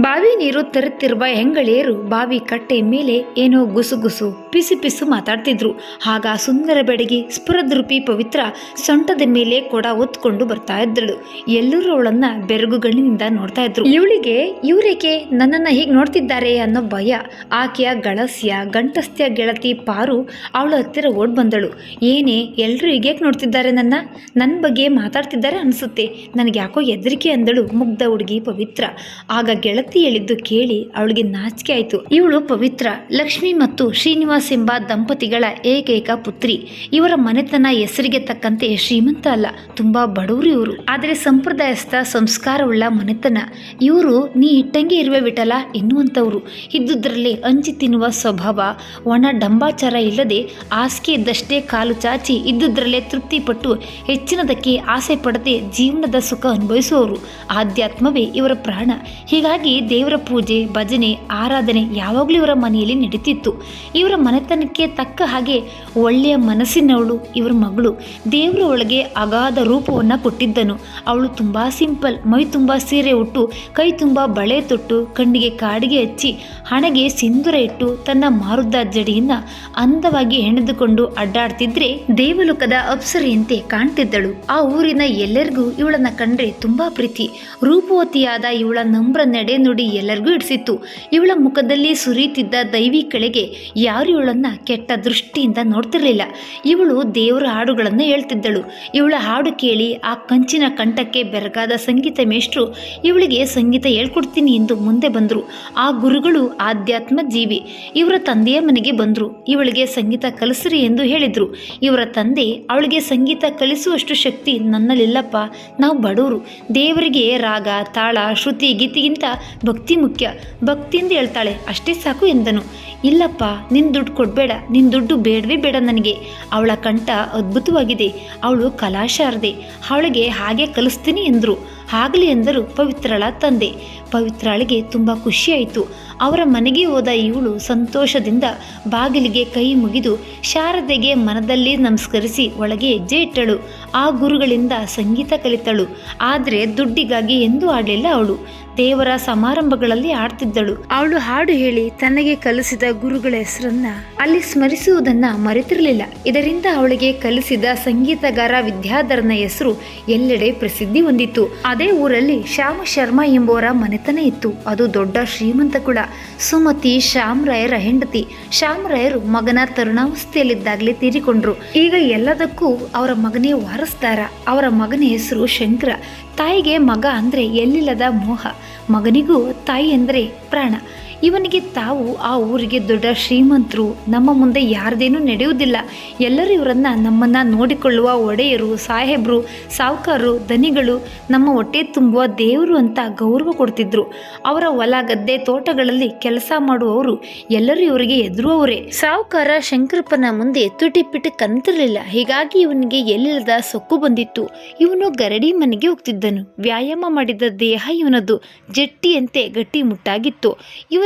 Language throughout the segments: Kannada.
ಬಾವಿ ನೀರು ತರುತ್ತಿರುವ ಹೆಂಗಳಿಯರು ಬಾವಿ ಕಟ್ಟೆ ಮೇಲೆ ಏನೋ ಗುಸುಗುಸು ಪಿಸು ಪಿಸು ಮಾತಾಡ್ತಿದ್ರು. ಆಗ ಸುಂದರ ಬೆಡಗಿ ಸ್ಫುರದ್ರೂಪಿ ಪವಿತ್ರ ಸೊಂಟದ ಮೇಲೆ ಕೊಡ ಒತ್ಕೊಂಡು ಬರ್ತಾ ಇದ್ದಳು. ಎಲ್ಲರೂ ಅವಳನ್ನ ಬೆರಗುಗಳಿಂದ ನೋಡ್ತಾ ಇದ್ರು. ಇವಳಿಗೆ, ಇವರೇಕೆ? ನನ್ನನ್ನ ಹೀಗೆ ನೋಡ್ತಿದ್ದಾರೆ? ಅನ್ನೋ ಭಯ. ಆಕೆಯ ಗಳಸ್ಯ, ಗಂಟಸ್ತ್ಯ ಗೆಳತಿ ಪಾರು ಅವಳ ಹತ್ತಿರ ಓಡ್ ಬಂದಳು. ಏನೇ ಎಲ್ಲರೂ ಹೀಗೆ ನೋಡ್ತಿದ್ದಾರೆ ನನ್ನ? ನನ್ನ ಬಗ್ಗೆ ಮಾತಾಡ್ತಿದ್ದಾರೆ ಅನಿಸುತ್ತೆ. ನನಗೆ ಯಾಕೋ ಹೆದರಿಕೆ ಅಂದಳು ಮುಗ್ಧ ಹುಡುಗಿ ಪವಿತ್ರ. ಆಗ ಗೆಳತಿ ಹೇಳಿದ್ದು ಕೇಳಿ ಅವಳಿಗೆ ನಾಚಿಕೆ ಆಯಿತು. ಇವಳು ಪವಿತ್ರ, ಲಕ್ಷ್ಮಿ ಮತ್ತು ಶ್ರೀನಿವಾಸ್ ಎಂಬ ದಂಪತಿಗಳ ಏಕೈಕ ಪುತ್ರಿ. ಇವರ ಮನೆತನ ಹೆಸರಿಗೆ ತಕ್ಕಂತೆ ಶ್ರೀಮಂತ ಅಲ್ಲ, ತುಂಬಾ ಬಡವರು ಇವರು. ಆದರೆ ಸಂಪ್ರದಾಯಸ್ಥ, ಸಂಸ್ಕಾರವುಳ್ಳ ಮನೆತನ. ಇವರು ನೀ ಇಟ್ಟಂಗೆ ಇರುವೆ ಬಿಟ್ಟಲ್ಲ ಎನ್ನುವಂಥವ್ರು. ಇದ್ದುದರಲ್ಲಿ ಅಂಚಿ ತಿನ್ನುವ ಸ್ವಭಾವ, ಒಣ ಡಂಬಾಚಾರ ಇಲ್ಲದೆ ಆಸ್ಕೆ ಇದ್ದಷ್ಟೇ ಕಾಲು ಚಾಚಿ ಇದ್ದುದರಲ್ಲೇ ತೃಪ್ತಿಪಟ್ಟು ಹೆಚ್ಚಿನದಕ್ಕೆ ಆಸೆ ಪಡದೆ ಜೀವನದ ಸುಖ ಅನುಭವಿಸುವವರು. ಆಧ್ಯಾತ್ಮವೇ ಇವರ ಪ್ರಾಣ. ಹೀಗಾಗಿ ದೇವರ ಪೂಜೆ, ಭಜನೆ, ಆರಾಧನೆ ಯಾವಾಗಲೂ ಇವರ ಮನೆಯಲ್ಲಿ ನಡೀತಿತ್ತು. ಇವರ ಮನೆತನಕ್ಕೆ ತಕ್ಕ ಹಾಗೆ ಒಳ್ಳೆಯ ಮನಸ್ಸಿನವಳು ಇವರ ಮಗಳು. ದೇವರ ಒಳಗೆ ಅಗಾಧ ರೂಪವನ್ನು ಕೊಟ್ಟಿದ್ದನು. ಅವಳು ತುಂಬ ಸಿಂಪಲ್, ಮೈ ತುಂಬ ಸೀರೆ ಉಟ್ಟು, ಕೈ ತುಂಬ ಬಳೆ ತೊಟ್ಟು, ಕಣ್ಣಿಗೆ ಕಾಡಿಗೆ ಹಚ್ಚಿ, ಹಣೆಗೆ ಸಿಂಧೂರ ಇಟ್ಟು ತನ್ನ ಮಾರುದ ಜಡಿಯಿಂದ ಅಂದವಾಗಿ ಹೆಣೆದುಕೊಂಡು ಅಡ್ಡಾಡ್ತಿದ್ರೆ ದೇವಲೋಕದ ಅಪ್ಸರಿಯಂತೆ ಕಾಣ್ತಿದ್ದಳು. ಆ ಊರಿನ ಎಲ್ಲರಿಗೂ ಇವಳನ್ನ ಕಂಡ್ರೆ ತುಂಬಾ ಪ್ರೀತಿ. ರೂಪವತಿಯಾದ ಇವಳ ನಂಬ್ರ ನಡೆ ನುಡಿ ಎಲ್ಲರಿಗೂ ಹಿಡಿಸಿತ್ತು ಇವಳ ಮುಖದಲ್ಲಿ ಸುರಿಯುತ್ತಿದ್ದ ದೈವಿ ಕಳೆಗೆ ಯಾರು ಇವಳನ್ನ ಕೆಟ್ಟ ದೃಷ್ಟಿಯಿಂದ ನೋಡ್ತಿರಲಿಲ್ಲ. ಇವಳು ದೇವರ ಹಾಡುಗಳನ್ನು ಹೇಳ್ತಿದ್ದಳು. ಇವಳ ಹಾಡು ಕೇಳಿ ಆ ಕಂಚಿನ ಕಂಠಕ್ಕೆ ಬೆರಗಾದ ಸಂಗೀತ ಮೇಷ್ಟ್ರು ಇವಳಿಗೆ ಸಂಗೀತ ಹೇಳ್ಕೊಡ್ತೀನಿ ಎಂದು ಮುಂದೆ ಬಂದರು. ಆ ಗುರುಗಳು ಆಧ್ಯಾತ್ಮ ಜೀವಿ ಇವರ ತಂದೆಯ ಮನೆಗೆ ಬಂದರು. ಇವಳಿಗೆ ಸಂಗೀತ ಕಲಿಸ್ರಿ ಎಂದು ಹೇಳಿದರು. ಇವರ ತಂದೆ, ಅವಳಿಗೆ ಸಂಗೀತ ಕಲಿಸುವಷ್ಟು ಶಕ್ತಿ ನನ್ನಲ್ಲಿಲ್ಲಪ್ಪ. ನಾವು ಬಡವರು ದೇವರಿಗೆ ರಾಗ, ತಾಳ, ಶ್ರುತಿ, ಗೀತಿಗಿಂತ ಭಕ್ತಿ ಮುಖ್ಯ. ಭಕ್ತಿಯಿಂದ ಹೇಳ್ತಾಳೆ, ಅಷ್ಟೇ ಸಾಕು ಎಂದನು. ಇಲ್ಲಪ್ಪ ನಿನ್ನ ದುಡ್ಡು ಕೊಡಬೇಡ ನಿನ್ನ ದುಡ್ಡು ಬೇಡವೇ ಬೇಡ ನನಗೆ. ಅವಳ ಕಂಠ ಅದ್ಭುತವಾಗಿದೆ, ಅವಳು ಕಲಾಶಾರದೆ. ಅವಳಿಗೆ ಹಾಗೆ ಕಲಿಸ್ತೀನಿ ಎಂದರು. ಆಗಲಿ ಎಂದರು ಪವಿತ್ರಳ ತಂದೆ. ಪವಿತ್ರಾಳಿಗೆ ತುಂಬ ಖುಷಿಯಾಯಿತು ಅವರ ಮನೆಗೆ ಹೋದ ಇವಳು ಸಂತೋಷದಿಂದ ಬಾಗಿಲಿಗೆ ಕೈ ಮುಗಿದು ಶಾರದೆಗೆ ಮನದಲ್ಲಿ ನಮಸ್ಕರಿಸಿ ಒಳಗೆ ಹೆಜ್ಜೆ ಇಟ್ಟಳು. ಆ ಗುರುಗಳಿಂದ ಸಂಗೀತ ಕಲಿತಳು. ಆದರೆ ದುಡ್ಡಿಗಾಗಿ ಎಂದೂ ಆಡಲಿಲ್ಲ ಅವಳು. ದೇವರ ಸಮಾರಂಭಗಳಲ್ಲಿ ಆಡ್ತಿದ್ದಳು. ಅವಳು ಹಾಡು ಹೇಳಿ ತನಗೆ ಕಲಿಸಿದ ಗುರುಗಳ ಹೆಸರನ್ನ ಅಲ್ಲಿ ಸ್ಮರಿಸುವುದನ್ನ ಮರೆತಿರಲಿಲ್ಲ. ಇದರಿಂದ ಅವಳಿಗೆ ಕಲಿಸಿದ ಸಂಗೀತಗಾರ ವಿದ್ಯಾಧರನ ಹೆಸರು ಎಲ್ಲೆಡೆ ಪ್ರಸಿದ್ಧಿ ಹೊಂದಿತ್ತು. ಅದೇ ಊರಲ್ಲಿ ಶ್ಯಾಮ ಶರ್ಮಾ ಎಂಬುವರ ಮನೆತನ ಇತ್ತು. ಅದು ದೊಡ್ಡ ಶ್ರೀಮಂತ ಕುಳ ಸುಮತಿ ಶ್ಯಾಮರಾಯರ ಹೆಂಡತಿ. ಶ್ಯಾಮರಾಯರು ಮಗನ ತರುಣಾವಸ್ಥೆಯಲ್ಲಿದ್ದಾಗಲೇ ತೀರಿಕೊಂಡ್ರು. ಈಗ ಎಲ್ಲದಕ್ಕೂ ಅವರ ಮಗನೇ ವಾರಸ್ತಾರ ಅವರ ಮಗನ ಹೆಸರು ಶಂಕರ. ತಾಯಿಗೆ ಮಗ ಅಂದ್ರೆ ಎಲ್ಲಿಲ್ಲದ ಮೋಹ. ಮಗನಿಗೂ ತಾಯಿ ಅಂದರೆ ಪ್ರಾಣ. ಇವನಿಗೆ ತಾವು ಆ ಊರಿಗೆ ದೊಡ್ಡ ಶ್ರೀಮಂತರು. ನಮ್ಮ ಮುಂದೆ ಯಾರದೇನೂ ನಡೆಯುವುದಿಲ್ಲ. ಎಲ್ಲರೂ ಇವರನ್ನ ನಮ್ಮನ್ನ ನೋಡಿಕೊಳ್ಳುವ ಒಡೆಯರು, ಸಾಹೇಬರು ಸಾಹುಕಾರರು ದನಿಗಳು ನಮ್ಮ ಹೊಟ್ಟೆ ತುಂಬುವ ದೇವರು ಅಂತ ಗೌರವ ಕೊಡ್ತಿದ್ರು. ಅವರ ಹೊಲ ಗದ್ದೆ ತೋಟಗಳಲ್ಲಿ ಕೆಲಸ ಮಾಡುವವರು ಎಲ್ಲರೂ ಇವರಿಗೆ ಎದುರುವವರೇ. ಸಾಹುಕಾರ ಶಂಕರಪ್ಪನ ಮುಂದೆ ತುಟಿ ಪಿಟಿ ಕಂತಿರಲಿಲ್ಲ ಹೀಗಾಗಿ ಇವನಿಗೆ ಎಲ್ಲಿಲ್ಲದ ಸೊಕ್ಕು ಬಂದಿತ್ತು. ಇವನು ಗರಡಿ ಮನೆಗೆ ಹೋಗ್ತಿದ್ದನು. ವ್ಯಾಯಾಮ ಮಾಡಿದ ದೇಹ ಇವನದು. ಜಟ್ಟಿಯಂತೆ ಗಟ್ಟಿ ಮುಟ್ಟಾಗಿತ್ತು.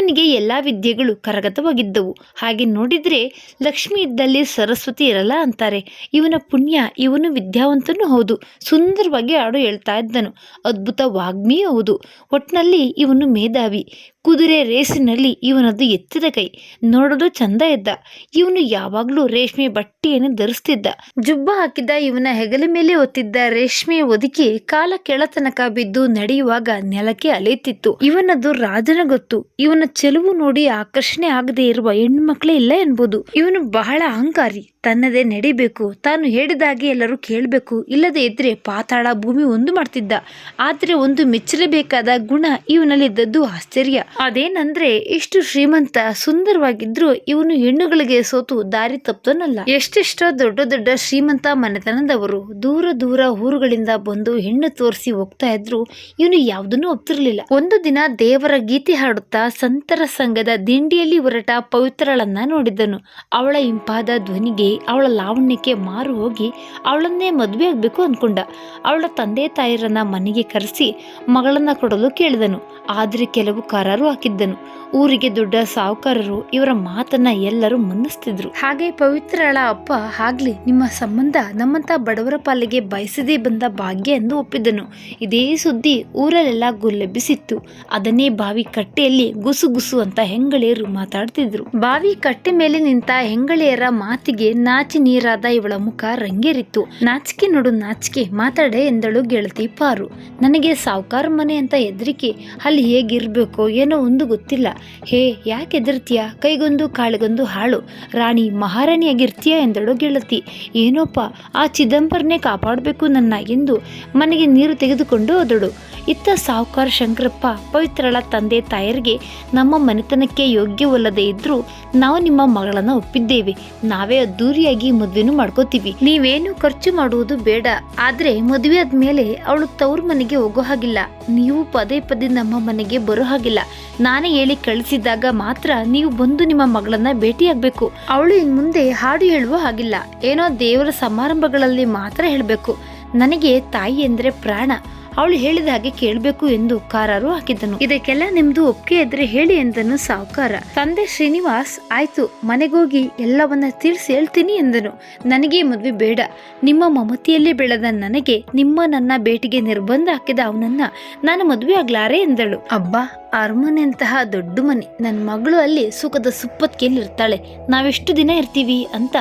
ಇವನಿಗೆ ಎಲ್ಲ ವಿದ್ಯೆಗಳು ಕರಗತವಾಗಿದ್ದವು. ಹಾಗೆ ನೋಡಿದ್ರೆ ಲಕ್ಷ್ಮಿ ಇದ್ದಲ್ಲಿ ಸರಸ್ವತಿ ಇರಲ್ಲ ಅಂತಾರೆ. ಇವನ ಪುಣ್ಯ, ಇವನು ವಿದ್ಯಾವಂತನೂ ಹೌದು. ಸುಂದರವಾಗಿ ಹಾಡು ಹೇಳ್ತಾ ಇದ್ದನು. ಅದ್ಭುತ ವಾಗ್ಮಿಯೂ ಹೌದು. ಒಟ್ನಲ್ಲಿ ಇವನು ಮೇಧಾವಿ. ಕುದುರೆ ರೇಸಿನಲ್ಲಿ ಇವನದ್ದು ಎತ್ತಿದ ಕೈ. ನೋಡಲು ಚಂದ ಇದ್ದ ಇವನು ಯಾವಾಗಲೂ ರೇಷ್ಮೆ ಬಟ್ಟೆಯನ್ನು ಧರಿಸ್ತಿದ್ದ. ಜುಬ್ಬ ಹಾಕಿದ್ದ ಇವನ ಹೆಗಲ ಮೇಲೆ ಒತ್ತಿದ್ದ ರೇಷ್ಮೆ ಒದಕಿ ಕಾಲ ಕೆಳತನಕ ಬಿದ್ದು ನಡೆಯುವಾಗ ನೆಲಕ್ಕೆ ಅಲೆಯುತ್ತಿತ್ತು. ಇವನದು ರಾಜನ ಗೊತ್ತು. ಇವನ ಚೆಲುವು ನೋಡಿ ಆಕರ್ಷಣೆ ಆಗದೆ ಇರುವ ಹೆಣ್ಮಕ್ಳೇ ಇಲ್ಲ ಎನ್ಬೋದು ಇವನು ಬಹಳ ಅಹಂಕಾರಿ. ತನ್ನದೇ ನಡಿಬೇಕು. ತಾನು ಹೇಳಿದಾಗೆ ಎಲ್ಲರೂ ಕೇಳಬೇಕು. ಇಲ್ಲದೆ ಇದ್ರೆ ಪಾತಾಳ ಭೂಮಿ ಒಂದು ಮಾಡ್ತಿದ್ದ. ಆದರೆ ಒಂದು ಮೆಚ್ಚಲೇಬೇಕಾದ ಗುಣ ಇವನಲ್ಲಿದ್ದದ್ದು ಆಶ್ಚರ್ಯ. ಅದೇನಂದ್ರೆ, ಇಷ್ಟು ಶ್ರೀಮಂತ ಸುಂದರವಾಗಿದ್ರು ಇವನು ಹೆಣ್ಣುಗಳಿಗೆ ಸೋತು ದಾರಿ ತಪ್ಪನಲ್ಲ ಎಷ್ಟೆಷ್ಟೋ ದೊಡ್ಡ ದೊಡ್ಡ ಶ್ರೀಮಂತ ಮನೆತನದವರು ದೂರ ದೂರ ಊರುಗಳಿಂದ ಬಂದು ಹೆಣ್ಣು ತೋರಿಸಿ ಹೋಗ್ತಾ ಇದ್ರು ಇವನು ಯಾವುದನ್ನು ಒಪ್ತಿರ್ಲಿಲ್ಲ. ಒಂದು ದಿನ ದೇವರ ಗೀತೆ ಹಾಡುತ್ತಾ ಸಂತರ ಸಂಘದ ದಿಂಡಿಯಲ್ಲಿ ಹೊರಟ ಪವಿತ್ರಳನ್ನ ನೋಡಿದ್ದನು ಅವಳ ಇಂಪಾದ ಧ್ವನಿಗೆ ಅವಳ ಲಾವಣ್ಯಕ್ಕೆ ಮಾರು ಹೋಗಿ ಅವಳನ್ನೇ ಮದುವೆ ಆಗ್ಬೇಕು ಅನ್ಕೊಂಡ. ಅವಳ ತಂದೆ ತಾಯಿರನ್ನ ಮನೆಗೆ ಕರೆಸಿ ಮಗಳನ್ನ ಕೊಡಲು ಕೇಳಿದನು. ಆದ್ರೆ ಕೆಲವು ಕಾರರು ಕಾರಾರು ಹಾಕಿದ್ದನು? ಊರಿಗೆ ದೊಡ್ಡ ಸಾಹುಕಾರರು ಇವರ ಮಾತನ್ನ ಎಲ್ಲರೂ ಮನ್ನಿಸ್ತಿದ್ರು. ಹಾಗೆ ಪವಿತ್ರಳ ಅಪ್ಪ, ಆಗ್ಲಿ, ನಿಮ್ಮ ಸಂಬಂಧ ನಮ್ಮಂತ ಬಡವರ ಪಾಲಿಗೆ ಬಯಸದೇ ಬಂದ ಭಾಗ್ಯ ಎಂದು ಒಪ್ಪಿದ್ದನು ಇದೇ ಸುದ್ದಿ ಊರಲ್ಲೆಲ್ಲ ಗುಲ್ಲೆಬ್ಬಿಸಿತ್ತು. ಅದನ್ನೇ ಬಾವಿ ಕಟ್ಟೆಯಲ್ಲಿ ಗುಸು ಗುಸು ಅಂತ ಹೆಂಗಳೆಯರು ಮಾತಾಡ್ತಿದ್ರು. ಬಾವಿ ಕಟ್ಟೆ ಮೇಲೆ ನಿಂತ ಹೆಂಗಳೆಯರ ಮಾತಿಗೆ ನಾಚಿ ನೀರಾದ ಇವಳ ಮುಖ ರಂಗೇರಿತ್ತು. ನಾಚಿಕೆ ನೋಡು, ನಾಚಿಕೆ, ಮಾತಾಡೆ ಎಂದಳು ಗೆಳತಿ ಪಾರು. ನನಗೆ ಸಾವುಕಾರ ಮನೆ ಅಂತ ಹೆದರಿಕೆ, ಅಲ್ಲಿ ಹೇಗಿರ್ಬೇಕೋ, ಏನೋ ಒಂದು ಗೊತ್ತಿಲ್ಲ. ಹೇ, ಯಾಕೆ ಹೆದರ್ತೀಯ? ಕೈಗೊಂದು ಕಾಳಿಗೊಂದು ಹಾಳು. ರಾಣಿ ಮಹಾರಾಣಿಯಾಗಿರ್ತೀಯ ಎಂದಳು ಗೆಳತಿ. ಏನೋಪ್ಪ, ಆ ಚಿದಂಬರನೇ ಕಾಪಾಡಬೇಕು ನನ್ನ ಎಂದು ಮನೆಗೆ ನೀರು ತೆಗೆದುಕೊಂಡು ಹೋದಳು. ಇತ್ತ ಸಾಹುಕಾರ ಶಂಕರಪ್ಪ, ಪವಿತ್ರಳ ತಂದೆ ತಾಯರಿಗೆ ನಮ್ಮ ಮನೆತನಕ್ಕೆ ಯೋಗ್ಯವಲ್ಲದೆ ಇದ್ರೂ ನಾವು ನಿಮ್ಮ ಮಗಳನ್ನ ಒಪ್ಪಿದ್ದೇವೆ. ನಾವೇ ಅದ್ದೂರಿಯಾಗಿ ಮದುವೆನೂ ಮಾಡ್ಕೋತೀವಿ. ನೀವೇನು ಖರ್ಚು ಮಾಡುವುದು ಬೇಡ. ಆದರೆ ಮದುವೆ ಆದ್ಮೇಲೆ ಅವಳು ತವ್ರ ಮನೆಗೆ ಹೋಗೋ ಹಾಗಿಲ್ಲ. ನೀವು ಪದೇ ಪದೇ ನಮ್ಮ ಮನೆಗೆ ಬರೋ ಹಾಗಿಲ್ಲ. ನಾನೇ ಹೇಳಿ ಕಳಿಸಿದಾಗ ಮಾತ್ರ ನೀವು ಬಂದು ನಿಮ್ಮ ಮಗಳನ್ನ ಭೇಟಿಯಾಗಬೇಕು. ಅವಳು ಇನ್ ಮುಂದೆ ಹಾಡು ಹೇಳುವ ಹಾಗಿಲ್ಲ. ಏನೋ ದೇವರ ಸಮಾರಂಭಗಳಲ್ಲಿ ಮಾತ್ರ ಹೇಳಬೇಕು. ನನಗೆ ತಾಯಿ ಎಂದರೆ ಪ್ರಾಣ. ಅವಳು ಹೇಳಿದ ಹಾಗೆ ಕೇಳಬೇಕು ಎಂದು ಕಾರಾರು ಹಾಕಿದ್ದನು. ಇದಕ್ಕೆಲ್ಲ ನಿಮ್ದು ಒಪ್ಪಿಗೆ ಇದ್ರೆ ಹೇಳಿ ಎಂದನು ಸಾಹುಕಾರ ತಂದೆ ಶ್ರೀನಿವಾಸ್, ಆಯ್ತು, ಮನೆಗೋಗಿ ಎಲ್ಲವನ್ನ ತಿಳಿಸಿ ಹೇಳ್ತೀನಿ ಎಂದನು. ನನಗೆ ಮದುವೆ ಬೇಡ. ನಿಮ್ಮ ಮಮತಿಯಲ್ಲೇ ಬೆಳೆದ ನನಗೆ ನಿಮ್ಮ ನನ್ನ ಭೇಟಿಗೆ ನಿರ್ಬಂಧ ಹಾಕಿದ ಅವನನ್ನ ನಾನು ಮದುವೆ ಆಗ್ಲಾರೆ ಎಂದಳು. ಅಬ್ಬಾ, ಅರಮನೆಯಂತಹ ದೊಡ್ಡ ಮನೆ. ನನ್ನ ಮಗಳು ಅಲ್ಲಿ ಸುಖದ ಸುಪ್ಪತ್ತಿಗೆಯಲ್ಲಿ ಇರ್ತಾಳೆ ನಾವೆಷ್ಟು ದಿನ ಇರ್ತೀವಿ ಅಂತ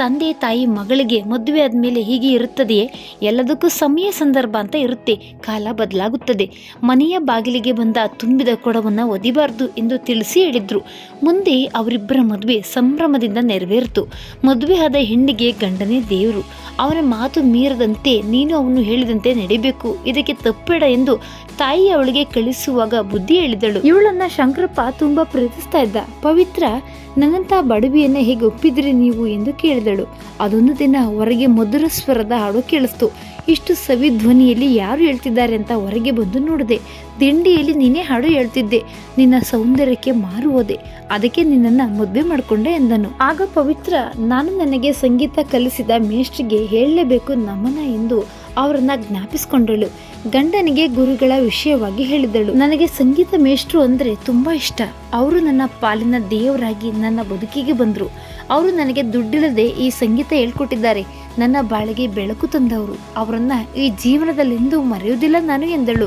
ತಂದೆ ತಾಯಿ ಮಗಳಿಗೆ ಮದುವೆ ಆದಮೇಲೆ ಹೀಗೆ ಇರುತ್ತದೆಯೇ? ಎಲ್ಲದಕ್ಕೂ ಸಮಯ ಸಂದರ್ಭ ಅಂತ ಇರುತ್ತೆ. ಕಾಲ ಬದಲಾಗುತ್ತದೆ. ಮನೆಯ ಬಾಗಿಲಿಗೆ ಬಂದ ತುಂಬಿದ ಕೊಡವನ್ನು ಒದಿಬಾರ್ದು ಎಂದು ತಿಳಿಸಿ ಹೇಳಿದ್ರು. ಮುಂದೆ ಅವರಿಬ್ಬರ ಮದುವೆ ಸಂಭ್ರಮದಿಂದ ನೆರವೇರಿತು. ಮದುವೆ ಆದ ಹೆಣ್ಣಿಗೆ ಗಂಡನೇ ದೇವರು. ಅವನ ಮಾತು ಮೀರದಂತೆ ನೀನು ಅವನು ಹೇಳಿದಂತೆ ನಡಿಬೇಕು. ಇದಕ್ಕೆ ತಪ್ಪೇಡ ಎಂದು ತಾಯಿ ಅವಳಿಗೆ ಕಳಿಸುವಾಗ ಬುದ್ಧಿ ಹೇಳಿದಳು. ಇವಳನ್ನ ಶಂಕರಪ್ಪ ತುಂಬಾ ಪ್ರೀತಿಸ್ತಾ ಇದ್ದ. ಪವಿತ್ರ ನನ್ನಂತ ಬಡವಿಯನ್ನ ಹೇಗೆ ಒಪ್ಪಿದ್ರಿ ನೀವು? ಎಂದು ಕೇಳಿದಳು. ಅದೊಂದು ದಿನ ಹೊರಗೆ ಮಧುರ ಸ್ವರದ ಹಾಡು ಕೇಳಿಸ್ತು. ಇಷ್ಟು ಸವಿ ಧ್ವನಿಯಲ್ಲಿ ಯಾರು ಹೇಳ್ತಿದ್ದಾರೆ ಅಂತ ಹೊರಗೆ ಬಂದು ನೋಡಿದೆ. ದಿಂಡಿಯಲ್ಲಿ ನೀನೇ ಹಾಡು ಹೇಳ್ತಿದ್ದೆ. ನಿನ್ನ ಸೌಂದರ್ಯಕ್ಕೆ ಮಾರು ಹೋದೆ. ಅದಕ್ಕೆ ನಿನ್ನನ್ನ ಮದುವೆ ಮಾಡಿಕೊಂಡೆ ಎಂದನು. ಆಗ ಪವಿತ್ರ, ನಾನು ನನಗೆ ಸಂಗೀತ ಕಲಿಸಿದ ಮೇಷ್ಟ್ರಿಗೆ ಹೇಳಲೇಬೇಕು ನಮನ ಎಂದು ಅವರನ್ನ ಜ್ಞಾಪಿಸ್ಕೊಂಡಳು. ಗಂಡನಿಗೆ ಗುರುಗಳ ವಿಷಯವಾಗಿ ಹೇಳಿದಳು. ನನಗೆ ಸಂಗೀತ ಮೇಷ್ಟ್ರು ಅಂದ್ರೆ ತುಂಬಾ ಇಷ್ಟ. ಅವರು ನನ್ನ ಪಾಲಿನ ದೇವರಾಗಿ ನನ್ನ ಬದುಕಿಗೆ ಬಂದರು. ಅವರು ನನಗೆ ದುಡ್ಡಿಲ್ಲದೆ ಈ ಸಂಗೀತ ಹೇಳ್ಕೊಟ್ಟಿದ್ದಾರೆ. ನನ್ನ ಬಾಳಿಗೆ ಬೆಳಕು ತಂದವರು. ಅವರನ್ನ ಈ ಜೀವನದಲ್ಲೆಂದೂ ಮರೆಯುವುದಿಲ್ಲ ನಾನು ಎಂದಳು.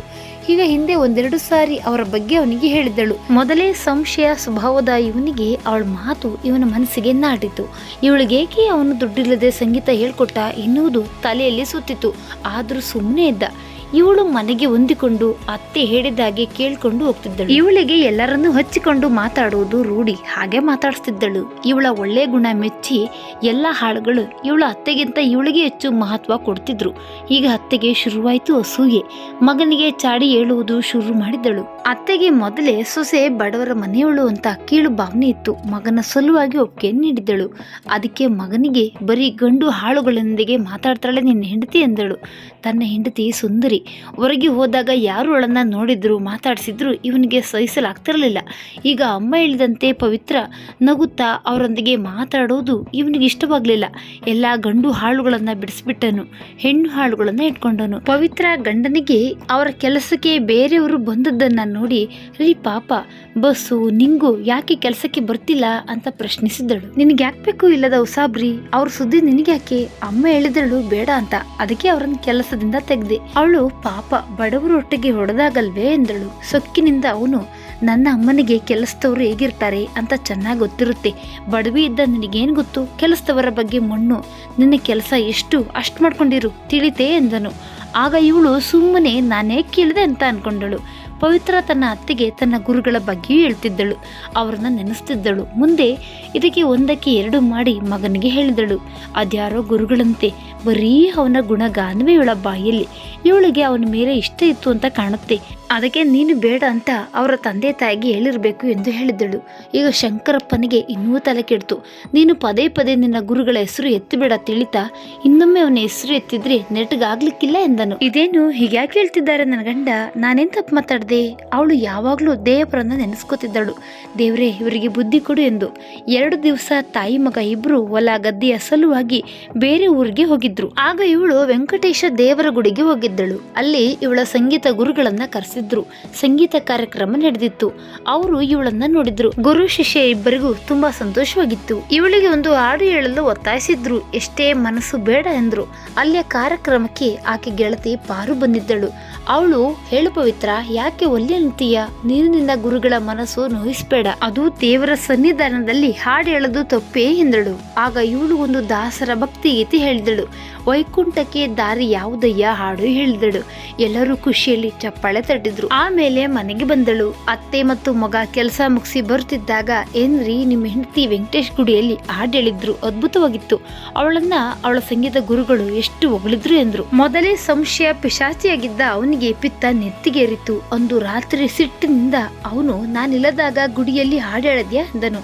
ಈಗ ಹಿಂದೆ ಒಂದೆರಡು ಸಾರಿ ಅವರ ಬಗ್ಗೆ ಅವನಿಗೆ ಹೇಳಿದ್ದಳು ಮೊದಲೇ ಸಂಶಯ ಸ್ವಭಾವದ ಇವನಿಗೆ ಅವಳ ಮಾತು ಇವನ ಮನಸ್ಸಿಗೆ ನಾಟಿತು. ಇವಳಿಗೇಕೆ ಅವನು ದುಡ್ಡಿಲ್ಲದೆ ಸಂಗೀತ ಹೇಳ್ಕೊಟ್ಟ ಎನ್ನುವುದು ತಲೆಯಲ್ಲಿ ಸುತ್ತಿತು. ಆದರೂ ಸುಮ್ಮನೆ ಇದ್ದ. ಇವಳು ಮನೆಗೆ ಹೊಂದಿಕೊಂಡು ಅತ್ತೆ ಹೇಳಿದಾಗೆ ಕೇಳ್ಕೊಂಡು ಹೋಗ್ತಿದ್ದಳು. ಇವಳಿಗೆ ಎಲ್ಲರನ್ನು ಹಚ್ಚಿಕೊಂಡು ಮಾತಾಡುವುದು ರೂಢಿ. ಹಾಗೆ ಮಾತಾಡಿಸ್ತಿದ್ದಳು. ಇವಳ ಒಳ್ಳೆ ಗುಣ ಮೆಚ್ಚಿ ಎಲ್ಲ ಹಾಳುಗಳು ಇವಳ ಅತ್ತೆಗಿಂತ ಇವಳಿಗೆ ಹೆಚ್ಚು ಮಹತ್ವ ಕೊಡ್ತಿದ್ರು. ಈಗ ಅತ್ತೆಗೆ ಶುರುವಾಯಿತು ಅಸೂಯೆ. ಮಗನಿಗೆ ಚಾಡಿ ಹೇಳುವುದು ಶುರು ಮಾಡಿದ್ದಳು. ಅತ್ತೆಗೆ ಮೊದಲೇ ಸೊಸೆ ಬಡವರ ಮನೆಯವಳು ಅಂತ ಕೀಳು ಭಾವನೆ ಇತ್ತು. ಮಗನ ಸಲುವಾಗಿ ಒಪ್ಪಿಗೆ ನೀಡಿದಳು ಅದಕ್ಕೆ ಮಗನಿಗೆ ಬರೀ ಗಂಡು ಹಾಳುಗಳೊಂದಿಗೆ ಮಾತಾಡ್ತಾಳೆ ನಿನ್ನ ಹೆಂಡತಿ ಎಂದಳು. ತನ್ನ ಹೆಂಡತಿ ಸುಂದರಿ. ಹೊರಗೆ ಹೋದಾಗ ಯಾರು ಅವಳನ್ನು ನೋಡಿದ್ರು, ಮಾತಾಡಿಸಿದ್ರು, ಇವನಿಗೆ ಸಹಿಸಲಾಗ್ತಿರಲಿಲ್ಲ. ಈಗ ಅಮ್ಮ ಹೇಳಿದಂತೆ ಪವಿತ್ರ ನಗುತ್ತಾ ಅವರೊಂದಿಗೆ ಮಾತಾಡೋದು ಇವನಿಗೆ ಇಷ್ಟವಾಗಲಿಲ್ಲ. ಎಲ್ಲ ಗಂಡು ಹಾಳುಗಳನ್ನು ಬಿಡಿಸಿಬಿಟ್ಟನು, ಹೆಣ್ಣು ಹಾಳುಗಳನ್ನು ಇಟ್ಕೊಂಡನು. ಪವಿತ್ರ ಗಂಡನಿಗೆ ಅವರ ಕೆಲಸಕ್ಕೆ ಬೇರೆಯವರು ಬಂದದ್ದನ್ನು ನೋಡಿ, ರೀ ಪಾಪ, ಬಸ್ಸು, ನಿಂಗು ಯಾಕೆ ಕೆಲಸಕ್ಕೆ ಬರ್ತಿಲ್ಲ? ಅಂತ ಪ್ರಶ್ನಿಸಿದಳು. ನಿನಗೆ ಯಾಕೆ ಬೇಕು ಇಲ್ಲದ ಉಸಾಬ್ರಿ? ಅವ್ರ ಸುದ್ದಿ ನಿನಗ್ಯಾಕೆ? ಅಮ್ಮ ಹೇಳಿದಳು, ಬೇಡ ಅಂತ. ಅದಕ್ಕೆ ಅವರನ್ನ ಕೆಲಸದಿಂದ ತೆಗೆದೆ. ಅವಳು ಪಾಪ ಬಡವರೊಟ್ಟಿಗೆ ಹೊಡೆದಾಗಲ್ವೇ ಎಂದಳು. ಸೊಕ್ಕಿನಿಂದ ಅವನು, ನನ್ನ ಅಮ್ಮನಿಗೆ ಕೆಲಸದವರು ಹೇಗಿರ್ತಾರೆ ಅಂತ ಚೆನ್ನಾಗಿ ಗೊತ್ತಿರುತ್ತೆ. ಬಡವಿ ಇದ್ದ ನಿನಗೇನು ಗೊತ್ತು? ಕೆಲಸದವರ ಬಗ್ಗೆ ಮಣ್ಣು. ನಿನ್ನ ಕೆಲಸ ಎಷ್ಟು? ಅಷ್ಟು ಮಾಡ್ಕೊಂಡಿರು. ತಿಳಿತೇ ಎಂದನು. ಆಗ ಇವಳು ಸುಮ್ಮನೆ ನಾನೇ ಕೇಳಿದೆ ಅಂತ ಅನ್ಕೊಂಡಳು. ಪವಿತ್ರ ತನ್ನ ಅತ್ತೆಗೆ ತನ್ನ ಗುರುಗಳ ಬಗ್ಗೆಯೂ ಹೇಳ್ತಿದ್ದಳು. ಅವರನ್ನು ನೆನೆಸ್ತಿದ್ದಳು. ಮುಂದೆ ಇದಕ್ಕೆ ಒಂದಕ್ಕೆ ಎರಡು ಮಾಡಿ ಮಗನಿಗೆ ಹೇಳಿದಳು. ಅದ್ಯಾರೋ ಗುರುಗಳಂತೆ, ಬರೀ ಅವನ ಗುಣಗಾನವೇ ಇವಳ ಬಾಯಲ್ಲಿ. ಇವಳಿಗೆ ಅವನ ಮೇಲೆ ಇಷ್ಟ ಇತ್ತು ಅಂತ ಕಾಣುತ್ತೆ. ಅದಕ್ಕೆ ನೀನು ಬೇಡ ಅಂತ ಅವರ ತಂದೆ ತಾಯಿಗೆ ಹೇಳಿರಬೇಕು ಎಂದು ಹೇಳಿದಳು ಈಗ ಶಂಕರಪ್ಪನಿಗೆ ಇನ್ನೂ ತಲೆ ಕೆಡ್ತು. ನೀನು ಪದೇ ಪದೇ ನಿನ್ನ ಗುರುಗಳ ಹೆಸರು ಎತ್ತಿಬೇಡ ತಿಳಿತಾ, ಇನ್ನೊಮ್ಮೆ ಅವನ ಹೆಸರು ಎತ್ತಿದ್ರೆ ನೆಟ್ಗಾಗ್ಲಿಕ್ಕಿಲ್ಲ ಎಂದನು. ಇದೇನು ಹೀಗ್ಯಾಕೆ ಹೇಳ್ತಿದ್ದಾರೆ ನನ್ನ ಗಂಡ? ನಾನೇನ್ ತಪ್ಪು ಮಾತಾಡ್ದೆ? ಅವಳು ಯಾವಾಗಲೂ ದೇವರನ್ನ ನೆನೆಸ್ಕೊತಿದ್ದಳು. ದೇವರೇ, ಇವರಿಗೆ ಬುದ್ಧಿ ಕೊಡು ಎಂದು. ಎರಡು ದಿವಸ ತಾಯಿ ಮಗ ಇಬ್ಬರು ಹೊಲ ಗದ್ದೆಯ ಸಲುವಾಗಿ ಬೇರೆ ಊರಿಗೆ ಹೋಗಿದ್ರು. ಆಗ ಇವಳು ವೆಂಕಟೇಶ ದೇವರ ಗುಡಿಗೆ ಹೋಗಿದ್ದಳು. ಅಲ್ಲಿ ಇವಳ ಸಂಗೀತ ಗುರುಗಳನ್ನ ಕರೆಸಿದ್ರು. ಸಂಗೀತ ಕಾರ್ಯಕ್ರಮ ನಡೆದಿತ್ತು. ಅವರು ಇವಳನ್ನ ನೋಡಿದ್ರು. ಗುರು, ಶಿಷ್ಯ ಇಬ್ಬರಿಗೂ ತುಂಬಾ ಸಂತೋಷವಾಗಿತ್ತು. ಇವಳಿಗೆ ಒಂದು ಹಾಡು ಹೇಳಲು ಒತ್ತಾಯಿಸಿದ್ರು. ಎಷ್ಟೇ ಮನಸ್ಸು ಬೇಡ ಎಂದ್ರು. ಅಲ್ಲಿಯ ಕಾರ್ಯಕ್ರಮಕ್ಕೆ ಆಕೆ ಗೆಳತಿ ಪಾರು ಬಂದಿದ್ದಳು. ಅವಳು, ಹೇಳು ಪವಿತ್ರ, ಯಾಕೆ ಒಲ್ಲೆ ನಿಂತೀಯ? ನೀರಿನಿಂದ ಗುರುಗಳ ಮನಸ್ಸು ನೋಯಿಸ್ಬೇಡ. ಅದು ದೇವರ ಸನ್ನಿಧಾನದಲ್ಲಿ ಹಾಡು ಹೇಳೋದು ತಪ್ಪೇ ಎಂದಳು. ಆಗ ಇವಳು ಒಂದು ದಾಸರ ಭಕ್ತಿ ಗೀತೆ ಹೇಳಿದಳು. ವೈಕುಂಠಕ್ಕೆ ದಾರಿ ಯಾವುದಯ್ಯ? ಹಾಡು ಹೇಳಿದಳು. ಎಲ್ಲರೂ ಖುಷಿಯಲ್ಲಿ ಚಪ್ಪಾಳೆ ತಟ್ಟಿದ್ರು. ಆಮೇಲೆ ಮನೆಗೆ ಬಂದಳು. ಅತ್ತೆ ಮತ್ತು ಮಗ ಕೆಲಸ ಮುಗಿಸಿ ಬರುತ್ತಿದ್ದಾಗ, ಏನ್ರಿ ನಿಮ್ಮ ಹೆಂಡತಿ ವೆಂಕಟೇಶ್ ಗುಡಿಯಲ್ಲಿ ಹಾಡು ಹೇಳಿದ್ರು, ಅದ್ಭುತವಾಗಿತ್ತು. ಅವಳನ್ನ ಅವಳ ಸಂಗೀತ ಗುರುಗಳು ಎಷ್ಟು ಹೊಗಳಿದ್ರು ಎಂದ್ರು. ಮೊದಲೇ ಸಂಶಯ, ಪಿಶಾಚಿಯಾಗಿದ್ದ ಅವನಿಗೆ ಪಿತ್ತ ನೆತ್ತಿಗೇರಿತು. ಒಂದು ರಾತ್ರಿ ಸಿಟ್ಟಿನಿಂದ ಅವನು ನಾನಿಲ್ಲದಾಗ ಗುಡಿಯಲ್ಲಿ ಹಾಡು ಅಂದನು.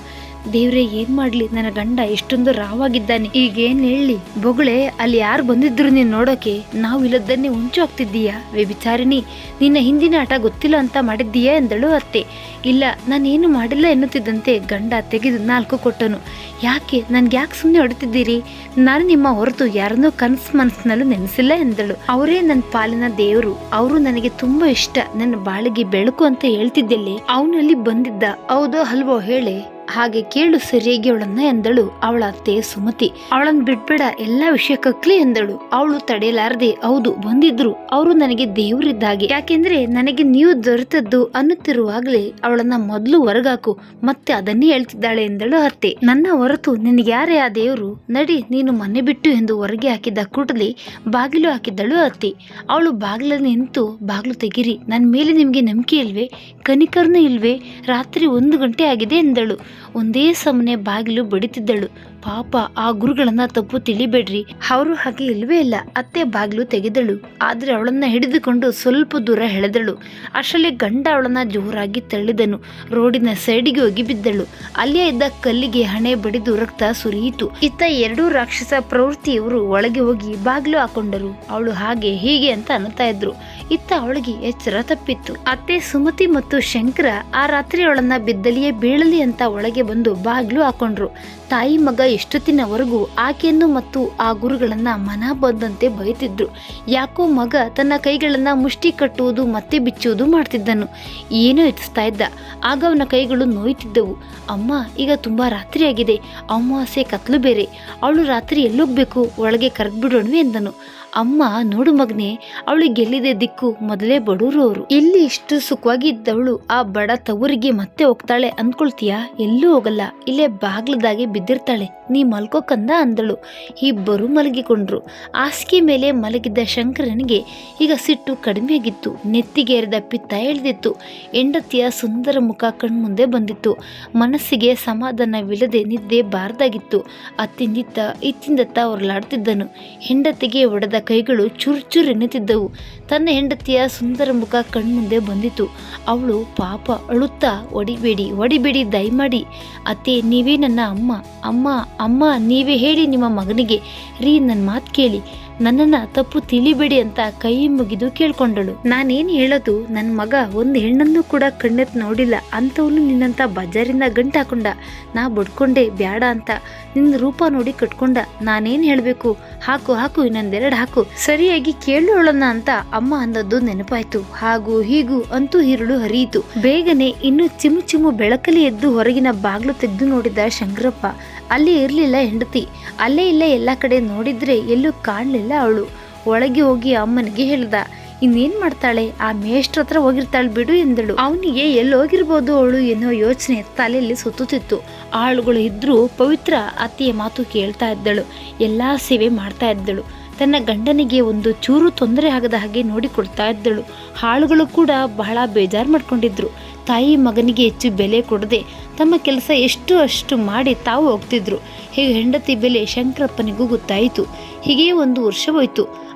ದೇವ್ರೆ, ಏನ್ ಮಾಡ್ಲಿ? ನನ್ನ ಗಂಡ ಎಷ್ಟೊಂದು ರಾವಾಗಿದ್ದಾನೆ. ಈಗೇನ್ ಹೇಳಿ? ಬೊಗಳೆ, ಅಲ್ಲಿ ಯಾರು ಬಂದಿದ್ರು ನೀನ್ ನೋಡೋಕೆ? ನಾವು ಇಲ್ಲದನ್ನೇ ಉಂಚು ಹಾಕ್ತಿದ್ದೀಯಾ ವ್ಯಭಿಚಾರಿಣಿ, ನಿನ್ನ ಹಿಂದಿನ ಆಟ ಗೊತ್ತಿಲ್ಲ ಅಂತ ಮಾಡಿದ್ದೀಯಾ ಎಂದಳು ಅತ್ತೆ. ಇಲ್ಲ ನಾನೇನು ಮಾಡಿಲ್ಲ ಎನ್ನುತ್ತಿದ್ದಂತೆ ಗಂಡ ತೆಗೆದು ನಾಲ್ಕು ಕೊಟ್ಟನು. ಯಾಕೆ? ನನ್ಗೆ ಯಾಕೆ ಸುಮ್ಮನೆ ಹೊಡೆತಿದ್ದೀರಿ? ನಾನು ನಿಮ್ಮ ಹೊರತು ಯಾರನ್ನೂ ಕನಸು ಮನಸ್ಸಿನಲ್ಲೂ ನೆನೆಸಿಲ್ಲ ಎಂದಳು. ಅವರೇ ನನ್ನ ಪಾಲಿನ ದೇವರು. ಅವರು ನನಗೆ ತುಂಬಾ ಇಷ್ಟ. ನನ್ನ ಬಾಳಿಗೆ ಬೆಳಕು ಅಂತ ಹೇಳ್ತಿದ್ದೆಲ್ಲಿ? ಅವನಲ್ಲಿ ಬಂದಿದ್ದ. ಹೌದೋ, ಅಲ್ವೋ, ಹೇಳೆ? ಹಾಗೆ ಕೇಳು ಸರಿಯಾಗಿ ಅವಳನ್ನ ಎಂದಳು ಅವಳ ಅತ್ತೆ ಸುಮತಿ. ಅವಳನ್ನ ಬಿಟ್ಬೇಡ, ಎಲ್ಲಾ ವಿಷಯ ಕಕ್ಲಿ ಎಂದಳು. ಅವಳು ತಡೆಯಲಾರದೆ ಹೌದು, ಬಂದಿದ್ರು. ಅವರು ನನಗೆ ದೇವರಿದ್ದಾಗೆ. ಯಾಕೆಂದ್ರೆ ನನಗೆ ನೀವು ದೊರೆತದ್ದು ಅನ್ನುತ್ತಿರುವಾಗಲೇ ಅವಳನ್ನ ಮೊದಲು ಹೊರಗಾಕು, ಮತ್ತೆ ಅದನ್ನೇ ಹೇಳ್ತಿದ್ದಾಳೆ ಎಂದಳು ಅತ್ತೆ. ನನ್ನ ಹೊರತು ನಿನಗೆ ಯಾರೇ ಆ ದೇವರು, ನಡಿ, ನೀನು ಮನೆ ಬಿಟ್ಟು ಎಂದು ಹೊರಗೆ ಹಾಕಿದ್ದ ಕೂಡಲೇ ಬಾಗಿಲು ಹಾಕಿದ್ದಳು ಅತ್ತೆ. ಅವಳು ಬಾಗಿಲ ನಿಂತು, ಬಾಗಿಲು ತೆಗಿರಿ ನನ್ನ ಮೇಲೆ ನಿಮಗೆ ನಂಬಿಕೆ ಇಲ್ವೇ? ಕನಿಕರ್ನೂ ಇಲ್ವೇ? ರಾತ್ರಿ ಒಂದು ಗಂಟೆ ಆಗಿದೆ ಎಂದಳು. ಒಂದೇ ಸಮನೆ ಬಾಗಿಲು ಬಡಿತಿದ್ದಳು. ಪಾಪ ಆ ಗುರುಗಳನ್ನ ತಪ್ಪು ತಿಳಿಬೇಡ್ರಿ. ಅವರು ಹಾಗೆ ಇಲ್ವೇ ಇಲ್ಲ. ಅತ್ತೆ ಬಾಗಿಲು ತೆಗೆದಳು. ಆದ್ರೆ ಅವಳನ್ನ ಹಿಡಿದುಕೊಂಡು ಸ್ವಲ್ಪ ದೂರ ಎಳೆದಳು ಅಷ್ಟರಲ್ಲಿ ಗಂಡ ಅವಳನ್ನ ಜೋರಾಗಿ ತಳ್ಳಿದನು. ರೋಡಿನ ಸೈಡಿಗೆ ಹೋಗಿ ಬಿದ್ದಳು. ಅಲ್ಲಿಯೇ ಇದ್ದ ಕಲ್ಲಿಗೆ ಹಣೆ ಬಡಿದು ರಕ್ತ ಸುರಿಯಿತು. ಇತ್ತ ಎರಡೂ ರಾಕ್ಷಸ ಪ್ರವೃತ್ತಿಯವರು ಒಳಗೆ ಹೋಗಿ ಬಾಗಿಲು ಹಾಕೊಂಡರು. ಅವಳು ಹಾಗೆ ಹೀಗೆ ಅಂತ ಅನ್ನತಾ ಇದ್ರು. ಇತ್ತ ಅವಳಿಗೆ ಎಚ್ಚರ ತಪ್ಪಿತ್ತು. ಅತ್ತೆ ಸುಮತಿ ಮತ್ತು ಶಂಕರ ಆ ರಾತ್ರಿ ಅವಳನ್ನ ಬಿದ್ದಲಿಯೇ ಬೀಳಲಿ ಅಂತ ಒಳಗೆ ಬಂದು ಬಾಗ್ಲು ಹಾಕೊಂಡ್ರು. ತಾಯಿ ಮಗ ಎಷ್ಟೊತ್ತಿನವರೆಗೂ ಆಕೆಯನ್ನು ಮತ್ತು ಆ ಗುರುಗಳನ್ನ ಮನ ಬಂದಂತೆ ಬೈತಿದ್ರು. ಯಾಕೋ ಮಗ ತನ್ನ ಕೈಗಳನ್ನ ಮುಷ್ಟಿ ಕಟ್ಟುವುದು ಮತ್ತೆ ಬಿಚ್ಚುವುದು ಮಾಡ್ತಿದ್ದನು. ಏನೋ ಎತ್ತಿಸ್ತಾ ಇದ್ದ. ಆಗ ಅವನ ಕೈಗಳು ನೋಯ್ತಿದ್ದವು. ಅಮ್ಮ, ಈಗ ತುಂಬಾ ರಾತ್ರಿಯಾಗಿದೆ ಅಮಾವಾಸ್ಯೆ ಕತ್ಲು ಬೇರೆ. ಅವಳು ರಾತ್ರಿ ಎಲ್ಲೋಗ್ಬೇಕು ಒಳಗೆ ಕರೆದ್ಬಿಡೋಣವೆ ಎಂದನು. ಅಮ್ಮ ನೋಡು ಮಗ್ನೆ, ಅವಳು ಗೆಲ್ಲಿದೆ ದಿಕ್ಕು ಮೊದಲೇ ಬಡವರು ಅವರು ಎಲ್ಲಿ ಇಷ್ಟು ಸುಖವಾಗಿ ಇದ್ದವಳು ಆ ಬಡ ತವರಿಗೆ ಮತ್ತೆ ಹೋಗ್ತಾಳೆ ಅಂದ್ಕೊಳ್ತೀಯಾ ಎಲ್ಲೂ ಹೋಗಲ್ಲ, ಇಲ್ಲೇ ಬಾಗ್ಲದಾಗೆ ಬಿದ್ದಿರ್ತಾಳೆ. ನೀ ಮಲ್ಕೋಕಂದ ಅಂದಳು. ಇಬ್ಬರು ಮಲಗಿಕೊಂಡ್ರು. ಹಾಸಿಗೆ ಮೇಲೆ ಮಲಗಿದ್ದ ಶಂಕರನಿಗೆ ಈಗ ಸಿಟ್ಟು ಕಡಿಮೆಯಾಗಿತ್ತು ನೆತ್ತಿಗೇರಿದ ಪಿತ್ತ ಎಳೆದಿತ್ತು. ಹೆಂಡತಿಯ ಸುಂದರ ಮುಖ ಕಣ್ಮುಂದೆ ಬಂದಿತ್ತು. ಮನಸ್ಸಿಗೆ ಸಮಾಧಾನವಿಲ್ಲದೆ ನಿದ್ದೆ ಬಾರದಾಗಿತ್ತು. ಅತ್ತಿಂದಿತ್ತ, ಇತ್ತಿಂದತ್ತ ಹೊರಲಾಡ್ತಿದ್ದನು ಹೆಂಡತಿಗೆ ಒಡೆದ ಕೈಗಳು ಚುರ್ ಚುರ್ ಎನ್ನುತ್ತಿದ್ದವು. ತನ್ನ ಹೆಂಡತಿಯ ಸುಂದರ ಮುಖ ಕಣ್ಮುಂದೆ ಬಂದಿತು. ಅವಳು ಪಾಪ ಅಳುತ್ತಾ ಒಡಿಬೇಡಿ ಒಡಿಬೇಡಿ, ದಯಮಾಡಿ. ಅತ್ತೆ, ನೀವೇ ನನ್ನ ಅಮ್ಮ. ಅಮ್ಮ ಅಮ್ಮ, ನೀವೇ ಹೇಳಿ ನಿಮ್ಮ ಮಗನಿಗೆ. ರೀ ನನ್ನ ಮಾತು ಕೇಳಿ. ನನ್ನನ್ನು ತಪ್ಪು ತಿಳಿಬೇಡಿ ಅಂತ ಕೈ ಮುಗಿದು ಕೇಳ್ಕೊಂಡಳು. ನಾನೇನು ಹೇಳೋದು? ನನ್ನ ಮಗ ಒಂದು ಹೆಣ್ಣನ್ನು ಕೂಡ ಕಣ್ಣೆತ್ ನೋಡಿಲ್ಲ. ಅಂಥವನು ನಿನ್ನಂಥ ಬಜಾರಿಂದ ಗಂಟು ಹಾಕೊಂಡ ನಾ ಬಡ್ಕೊಂಡೆ, ಬ್ಯಾಡ ಅಂತ. ನಿನ್ನ ರೂಪ ನೋಡಿ ಕಟ್ಕೊಂಡ ನಾನೇನು ಹೇಳಬೇಕು? ಹಾಕು ಹಾಕು, ಇನ್ನೊಂದೆರಡು ಹಾಕು. ಸರಿಯಾಗಿ ಕೇಳೋಳನ್ನ ಅಂತ ಅಮ್ಮ ಅಂದದ್ದು ನೆನಪಾಯ್ತು. ಹಾಗೂ ಹೀಗೂ ಅಂತೂ ಹಿರುಳು ಹರಿಯಿತು. ಬೇಗನೆ ಇನ್ನು ಚಿಮು ಚಿಮು ಬೆಳಕಲಿ ಎದ್ದು ಹೊರಗಿನ ಬಾಗ್ಲು ತೆಗೆದು ನೋಡಿದ ಶಂಕರಪ್ಪ, ಅಲ್ಲಿ ಇರಲಿಲ್ಲ ಹೆಂಡತಿ. ಅಲ್ಲೇ ಇಲ್ಲೇ ಎಲ್ಲ ಕಡೆ ನೋಡಿದ್ರೆ ಎಲ್ಲೂ ಕಾಣಲಿಲ್ಲ ಅವಳು. ಒಳಗೆ ಹೋಗಿ ಅಮ್ಮನಿಗೆ ಹೇಳ್ದ ಇನ್ನೇನ್ ಮಾಡ್ತಾಳೆ? ಆ ಮೇಷ್ಟ್ರ ಹತ್ರ ಹೋಗಿರ್ತಾಳೆ ಬಿಡು ಎಂದಳು. ಅವನಿಗೆ ಎಲ್ಲಿ ಹೋಗಿರ್ಬೋದು ಅವಳು ಎನ್ನುವ ಯೋಚನೆ ತಲೆಯಲ್ಲಿ ಸುತ್ತುತ್ತಿತ್ತು. ಆಳುಗಳು ಇದ್ರೂ ಪವಿತ್ರ ಅತ್ತೆಯ ಮಾತು ಕೇಳ್ತಾ ಇದ್ದಳು. ಎಲ್ಲಾ ಸೇವೆ ಮಾಡ್ತಾ ಇದ್ದಳು. ತನ್ನ ಗಂಡನಿಗೆ ಒಂದು ಚೂರು ತೊಂದರೆ ಆಗದ ಹಾಗೆ ನೋಡಿಕೊಡ್ತಾ ಇದ್ದಳು. ಹಾಳುಗಳು ಕೂಡ ಬಹಳ ಬೇಜಾರು ಮಾಡ್ಕೊಂಡಿದ್ರು. ತಾಯಿ ಮಗನಿಗೆ ಹೆಚ್ಚು ಬೆಲೆ ಕೊಡದೆ ತಮ್ಮ ಕೆಲಸ ಎಷ್ಟು ಅಷ್ಟು ಮಾಡಿ ತಾವು ಹೋಗ್ತಿದ್ರು. ಹೀಗೆ ಹೆಂಡತಿ ಬೆಲೆ ಶಂಕರಪ್ಪನಿಗೂ ಗೊತ್ತಾಯಿತು. ಹೀಗೆ ಒಂದು ವರ್ಷ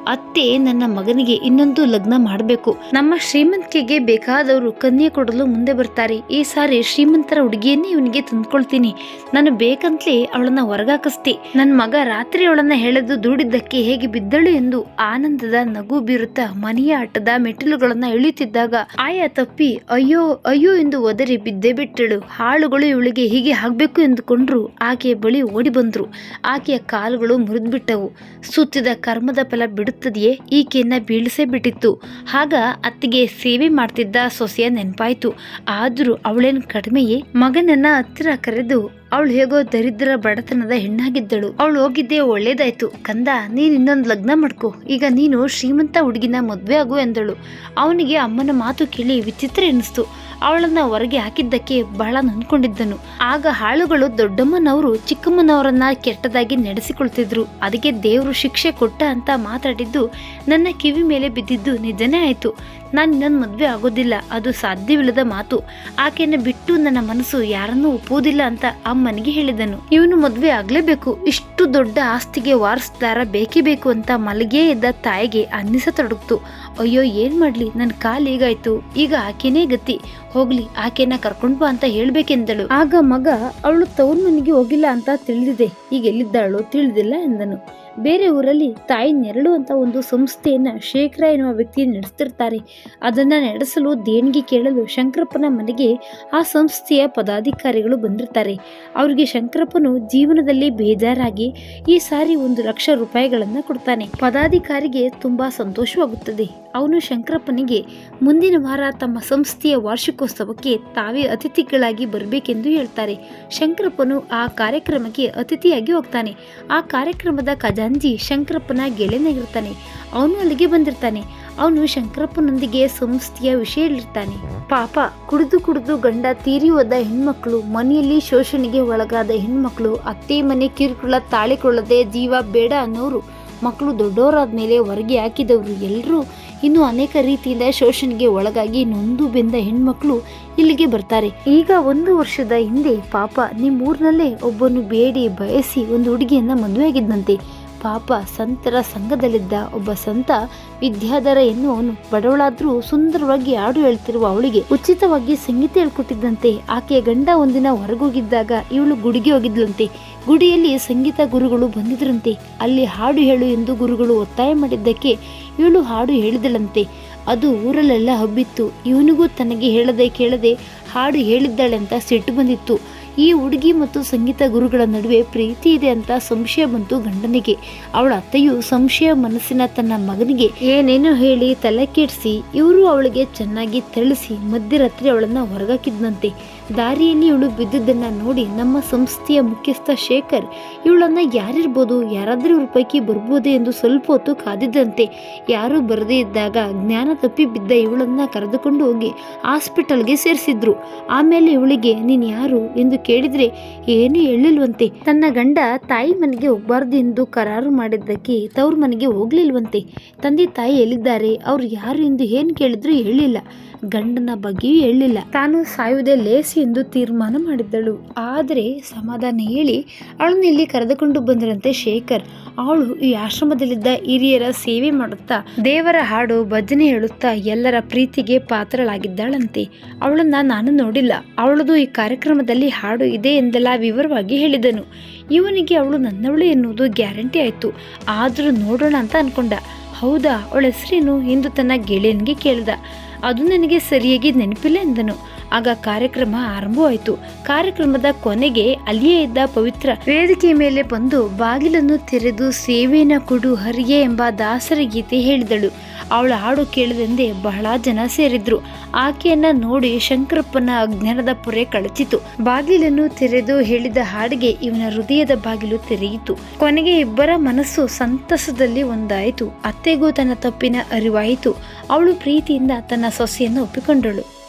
ಅತ್ತೆ ನನ್ನ ಮಗನಿಗೆ ಇನ್ನೊಂದು ಲಗ್ನ ಮಾಡಬೇಕು. ನಮ್ಮ ಶ್ರೀಮಂತಿಕೆಗೆ ಬೇಕಾದವರು ಕನ್ಯೆ ಕೊಡಲು ಮುಂದೆ ಬರ್ತಾರೆ. ಈ ಸಾರಿ ಶ್ರೀಮಂತರ ಹುಡುಗಿಯನ್ನೇ ಇವನಿಗೆ ತಂದ್ಕೊಳ್ತೀನಿ. ನಾನು ಬೇಕಂತಲೇ ಅವಳನ್ನ ಹೊರಗಾಕಿಸ್ತಿ ನನ್ನ ಮಗ ರಾತ್ರಿ ಅವಳನ್ನ ಹೇಳದು ದೂಡಿದ್ದಕ್ಕೆ ಹೇಗೆ ಬಿದ್ದಳು ಎಂದು ಆನಂದದ ನಗು ಬೀರುತ್ತಾ ಮನೆಯ ಆಟದ ಮೆಟ್ಟಿಲುಗಳನ್ನ ಇಳಿಯುತ್ತಿದ್ದಾಗ ಆಯಾ ತಪ್ಪಿ ಅಯ್ಯೋ ಅಯ್ಯೋ ಎಂದು ಒದರಿ ಬಿದ್ದೇ ಬಿಟ್ಟಳು. ಹಾಳುಗಳು ಇವಳಿಗೆ ಹೀಗೆ ಆಗಬೇಕು ಎಂದುಕೊಂಡ್ರು, ಆಕೆಯ ಬಳಿ ಓಡಿ ಬಂದರು. ಆಕೆಯ ಕಾಲುಗಳು ಮುರಿದ್ಬಿಟ್ಟವು. ಸುತ್ತಿದ ಕರ್ಮದ ಫಲ ಬಿಡುತ್ತದೆಯೇ? ಈಕೆಯನ್ನ ಬೀಳಿಸೇ ಬಿಟ್ಟಿತ್ತು. ಆಗ ಅತ್ತಿಗೆ ಸೇವೆ ಮಾಡ್ತಿದ್ದ ಸೊಸೆಯ ನೆನಪಾಯ್ತು. ಆದರೂ ಅವಳೇನು ಕಡಿಮೆಯೇ? ಮಗನನ್ನ ಹತ್ತಿರ ಕರೆದು ಅವಳು ಹೇಗೋ ದರಿದ್ರ ಬಡತನದ ಹೆಣ್ಣಾಗಿದ್ದಳು. ಅವಳು ಹೋಗಿದ್ದೆ ಒಳ್ಳೇದಾಯ್ತು. ಕಂದ, ನೀನ್ ಇನ್ನೊಂದು ಲಗ್ನ ಮಾಡ್ಕೊ. ಈಗ ನೀನು ಶ್ರೀಮಂತ ಹುಡುಗಿನ ಮದುವೆ ಆಗು ಎಂದಳು. ಅವನಿಗೆ ಅಮ್ಮನ ಮಾತು ಕೇಳಿ ವಿಚಿತ್ರ ಎನಿಸ್ತು. ಅವಳನ್ನ ಹೊರಗೆ ಹಾಕಿದ್ದಕ್ಕೆ ಬಹಳ ನೊಂದ್ಕೊಂಡಿದ್ದನು. ಆಗ ಹಾಳುಗಳು ದೊಡ್ಡಮ್ಮನವರು ಚಿಕ್ಕಮ್ಮನವರನ್ನ ಕೆಟ್ಟದಾಗಿ ನಡೆಸಿಕೊಳ್ತಿದ್ರು. ಅದಕ್ಕೆ ದೇವರು ಶಿಕ್ಷೆ ಕೊಟ್ಟ ಅಂತ ಮಾತಾಡಿದ್ದು ನನ್ನ ಕಿವಿ ಮೇಲೆ ಬಿದ್ದಿದ್ದು ನಿಜನೇ ಆಯಿತು. ನಾನು ನನ್ನ ಮದುವೆ ಆಗೋದಿಲ್ಲ, ಅದು ಸಾಧ್ಯವಿಲ್ಲದ ಮಾತು. ಆಕೆಯನ್ನು ಬಿಟ್ಟು ನನ್ನ ಮನಸ್ಸು ಯಾರನ್ನೂ ಒಪ್ಪುವುದಿಲ್ಲ ಅಂತ ಅಮ್ಮನಿಗೆ ಹೇಳಿದನು. ಇವನು ಮದುವೆ ಆಗಲೇಬೇಕು, ಇಷ್ಟು ದೊಡ್ಡ ಆಸ್ತಿಗೆ ವಾರಸ್ದಾರ ಬೇಕೇ ಬೇಕು ಅಂತ ಮಲಗೇ ಇದ್ದ ತಾಯಿಗೆ ಅನ್ನಿಸತೊಡಗ್ತು ಅಯ್ಯೋ, ಏನ್ ಮಾಡ್ಲಿ? ನನ್ನ ಕಾಲು ಈಗಾಯ್ತು ಈಗ ಆಕೆನೇ ಗತಿ. ಹೋಗ್ಲಿ, ಆಕೆನ ಕರ್ಕೊಂಡ್ ಬಾ ಅಂತ ಹೇಳ್ಬೇಕೆಂದಳು. ಆಗ ಮಗ, ಅವಳು ತವ್ರ ಮನೆಗೆ ಹೋಗಿಲ್ಲ ಅಂತ ತಿಳಿದಿದೆ. ಈಗ ಎಲ್ಲಿದ್ದಾಳು ತಿಳಿದಿಲ್ಲ ಎಂದನು. ಬೇರೆ ಊರಲ್ಲಿ ತಾಯಿ ನೆರಳು ಅಂತ ಒಂದು ಸಂಸ್ಥೆಯನ್ನ ಶೇಖರ ಎನ್ನುವ ವ್ಯಕ್ತಿ ನಡೆಸ್ತಿರ್ತಾರೆ. ಅದನ್ನ ನಡೆಸಲು ದೇಣಿಗೆ ಕೇಳಲು ಶಂಕರಪ್ಪನ ಮನೆಗೆ ಆ ಸಂಸ್ಥೆಯ ಪದಾಧಿಕಾರಿಗಳು ಬಂದಿರ್ತಾರೆ. ಅವರಿಗೆ ಶಂಕರಪ್ಪನು ಜೀವನದಲ್ಲಿ ಬೇಜಾರಾಗಿ ಈ ಸಾರಿ ಒಂದು ಲಕ್ಷ ರೂಪಾಯಿಗಳನ್ನು ಕೊಡ್ತಾನೆ. ಪದಾಧಿಕಾರಿಗೆ ತುಂಬಾ ಸಂತೋಷವಾಗುತ್ತದೆ. ಅವನು ಶಂಕರಪ್ಪನಿಗೆ, ಮುಂದಿನ ವಾರ ತಮ್ಮ ಸಂಸ್ಥೆಯ ವಾರ್ಷಿಕೋತ್ಸವಕ್ಕೆ ತಾವೇ ಅತಿಥಿಗಳಾಗಿ ಬರಬೇಕೆಂದು ಹೇಳ್ತಾರೆ ಶಂಕರಪ್ಪನು ಆ ಕಾರ್ಯಕ್ರಮಕ್ಕೆ ಅತಿಥಿಯಾಗಿ ಹೋಗ್ತಾನೆ. ಆ ಕಾರ್ಯಕ್ರಮದ ಖಜಾಂಜಿ ಶಂಕರಪ್ಪನ ಗೆಳೆಯನಾಗಿರ್ತಾನೆ ಅವನು ಅಲ್ಲಿಗೆ ಬಂದಿರ್ತಾನೆ. ಅವನು ಶಂಕರಪ್ಪನೊಂದಿಗೆ ಸಂಸ್ಥೆಯ ವಿಷಯ ಹೇಳಿರ್ತಾನೆ ಪಾಪ, ಕುಡಿದು ಕುಡಿದು ಗಂಡ ತೀರಿ ಹೋದ ಹೆಣ್ಮಕ್ಳು, ಮನೆಯಲ್ಲಿ ಶೋಷಣೆಗೆ ಒಳಗಾದ ಹೆಣ್ಮಕ್ಳು, ಅತ್ತೆ ಮನೆ ಕಿರುಕುಳ ತಾಳಿಕೊಳ್ಳದೆ ಜೀವ ಬೇಡ ಅನ್ನೋರು, ಮಕ್ಕಳು ದೊಡ್ಡವರಾದ ಮೇಲೆ ಹೊರಗೆ ಹಾಕಿದವರು ಎಲ್ಲರೂ ಇನ್ನು ಅನೇಕ ರೀತಿಯಿಂದ ಶೋಷಣೆಗೆ ಒಳಗಾಗಿ ನೊಂದು ಬೆಂದ ಹೆಣ್ಮಕ್ಳು ಇಲ್ಲಿಗೆ ಬರ್ತಾರೆ. ಈಗ ಒಂದು ವರ್ಷದ ಹಿಂದೆ ಪಾಪ ನಿಮ್ಮೂರಿನಲ್ಲೇ ಒಬ್ಬನು ಬೇಡಿ ಬಯಸಿ ಒಂದು ಹುಡುಗಿಯನ್ನ ಮದುವೆಯಾಗಿದ್ದಂತೆ ಪಾಪ ಸಂತರ ಸಂಘದಲ್ಲಿದ್ದ ಒಬ್ಬ ಸಂತ ವಿದ್ಯಾಧರ ಎನ್ನುವನು ಬಡವಳಾದ್ರೂ ಸುಂದರವಾಗಿ ಹಾಡು ಹೇಳ್ತಿರುವ ಅವಳಿಗೆ ಉಚಿತವಾಗಿ ಸಂಗೀತ ಹೇಳ್ಕೊಟ್ಟಿದ್ದಂತೆ. ಆಕೆಯ ಗಂಡ ಒಂದಿನ ಹೊರಗೋಗಿದ್ದಾಗ ಇವಳು ಗುಡಿಗೆ ಹೋಗಿದ್ಲಂತೆ. ಗುಡಿಯಲ್ಲಿ ಸಂಗೀತ ಗುರುಗಳು ಬಂದಿದ್ರಂತೆ. ಅಲ್ಲಿ ಹಾಡು ಹೇಳು ಎಂದು ಗುರುಗಳು ಒತ್ತಾಯ ಮಾಡಿದ್ದಕ್ಕೆ ಇವಳು ಹಾಡು ಹೇಳಿದಳಂತೆ. ಅದು ಊರಲ್ಲೆಲ್ಲ ಹಬ್ಬಿತ್ತು. ಇವನಿಗೂ ತನಗೆ ಹೇಳದೆ ಕೇಳದೆ ಹಾಡು ಹೇಳಿದ್ದಾಳೆ ಅಂತ ಸಿಟ್ಟು ಬಂದಿತ್ತು. ಈ ಹುಡುಗಿ ಮತ್ತು ಸಂಗೀತ ಗುರುಗಳ ನಡುವೆ ಪ್ರೀತಿ ಇದೆ ಅಂತ ಸಂಶಯ ಬಂತು ಗಂಡನಿಗೆ. ಅವಳ ಅತ್ತೆಯು ಸಂಶಯ ಮನಸ್ಸಿನ ತನ್ನ ಮಗನಿಗೆ, ಏನೇನು ಹೇಳಿ, ತಲೆ ಕೆಡಿಸಿ, ಇವರು ಅವಳಿಗೆ ಚೆನ್ನಾಗಿ ತಿಳಿಸಿ ಮಧ್ಯರಾತ್ರಿ ಅವಳನ್ನು ಹೊರಗಾಕಿದ್ನಂತೆ. ದಾರಿಯಲ್ಲಿ ಇವಳು ಬಿದ್ದಿದ್ದನ್ನ ನೋಡಿ ನಮ್ಮ ಸಂಸ್ಥೆಯ ಮುಖ್ಯಸ್ಥ ಶೇಖರ್, ಇವಳನ್ನು ಯಾರಿರ್ಬೋದು? ಯಾರಾದರೂ ಇವ್ರ ಪೈಕಿ ಬರ್ಬೋದೇ? ಎಂದು ಸ್ವಲ್ಪ ಹೊತ್ತು ಕಾದಿದ್ದಂತೆ ಯಾರೂ ಬರದೇ ಇದ್ದಾಗ ಜ್ಞಾನ ತಪ್ಪಿ ಬಿದ್ದ ಇವಳನ್ನು ಕರೆದುಕೊಂಡು ಹೋಗಿ ಹಾಸ್ಪಿಟಲ್ಗೆ ಸೇರಿಸಿದ್ರು. ಆಮೇಲೆ ಇವಳಿಗೆ, ನೀನು ಯಾರು? ಎಂದು ಕೇಳಿದರೆ, ಏನು ಹೇಳಿಲ್ವಂತೆ. ತನ್ನ ಗಂಡ ತಾಯಿ ಮನೆಗೆ ಹೋಗಬಾರ್ದು ಎಂದು ಕರಾರು ಮಾಡಿದ್ದಕ್ಕೆ ತವ್ರ ಮನೆಗೆ ಹೋಗ್ಲಿಲ್ವಂತೆ. ತಂದೆ ತಾಯಿ ಎಲ್ಲಿದ್ದಾರೆ? ಅವ್ರು ಯಾರು ಎಂದು ಏನು ಕೇಳಿದ್ರು ಹೇಳಿಲ್ಲ. ಗಂಡನ ಬಗ್ಗೆಯೂ ಹೇಳಿಲ್ಲ. ತಾನು ಸಾಯುವುದೇ ಲೇಸಿ ಎಂದು ತೀರ್ಮಾನ ಮಾಡಿದ್ದಳು. ಆದರೆ ಸಮಾಧಾನ ಹೇಳಿ ಅವಳನ್ನು ಇಲ್ಲಿ ಕರೆದುಕೊಂಡು ಬಂದರಂತೆ ಶೇಖರ್. ಅವಳು ಈ ಆಶ್ರಮದಲ್ಲಿದ್ದ ಹಿರಿಯರ ಸೇವೆ ಮಾಡುತ್ತಾ, ದೇವರ ಹಾಡು ಭಜನೆ ಹೇಳುತ್ತಾ ಎಲ್ಲರ ಪ್ರೀತಿಗೆ ಪಾತ್ರಳಾಗಿದ್ದಾಳಂತೆ. ಅವಳನ್ನ ನಾನು ನೋಡಿಲ್ಲ. ಅವಳದು ಈ ಕಾರ್ಯಕ್ರಮದಲ್ಲಿ ಹಾಡು ಇದೆ ಎಂದೆಲ್ಲ ವಿವರವಾಗಿ ಹೇಳಿದನು. ಇವನಿಗೆ ಅವಳು ನನ್ನವಳು ಎನ್ನುವುದು ಗ್ಯಾರಂಟಿ ಆಯ್ತು. ಆದರೂ ನೋಡೋಣ ಅಂತ ಅನ್ಕೊಂಡ. ಹೌದಾ, ಅವಳ ಹೆಸರೇನು ಎಂದು ತನ್ನ ಗೆಳೆಯನಿಗೆ ಕೇಳಿದ. ಅದು ನನಗೆ ಸರಿಯಾಗಿ ನೆನಪಿಲ್ಲ ಎಂದನು. ಆಗ ಕಾರ್ಯಕ್ರಮ ಆರಂಭವಾಯಿತು. ಕಾರ್ಯಕ್ರಮದ ಕೊನೆಗೆ ಅಲ್ಲಿಯೇ ಇದ್ದ ಪವಿತ್ರ ವೇದಿಕೆ ಮೇಲೆ ಬಂದು ಬಾಗಿಲನ್ನು ತೆರೆದು ಸೇವೆನ ಕೊಡು ಹರಿಗೆ ಎಂಬ ದಾಸರ ಗೀತೆ ಹೇಳಿದಳು. ಅವಳ ಹಾಡು ಕೇಳದೆಂದೇ ಬಹಳ ಜನ ಸೇರಿದ್ರು. ಆಕೆಯನ್ನ ನೋಡಿ ಶಂಕರಪ್ಪನ ಅಜ್ಞಾನದ ಪೊರೆ ಕಳಚಿತು. ಬಾಗಿಲನ್ನು ತೆರೆದು ಹೇಳಿದ ಹಾಡಿಗೆ ಇವನ ಹೃದಯದ ಬಾಗಿಲು ತೆರೆಯಿತು. ಕೊನೆಗೆ ಇಬ್ಬರ ಮನಸ್ಸು ಸಂತಸದಲ್ಲಿ ಒಂದಾಯಿತು. ಅತ್ತೆಗೂ ತನ್ನ ತಪ್ಪಿನ ಅರಿವಾಯಿತು. ಅವಳು ಪ್ರೀತಿಯಿಂದ ತನ್ನ ಸೊಸೆಯನ್ನು ಒಪ್ಪಿಕೊಂಡಳು.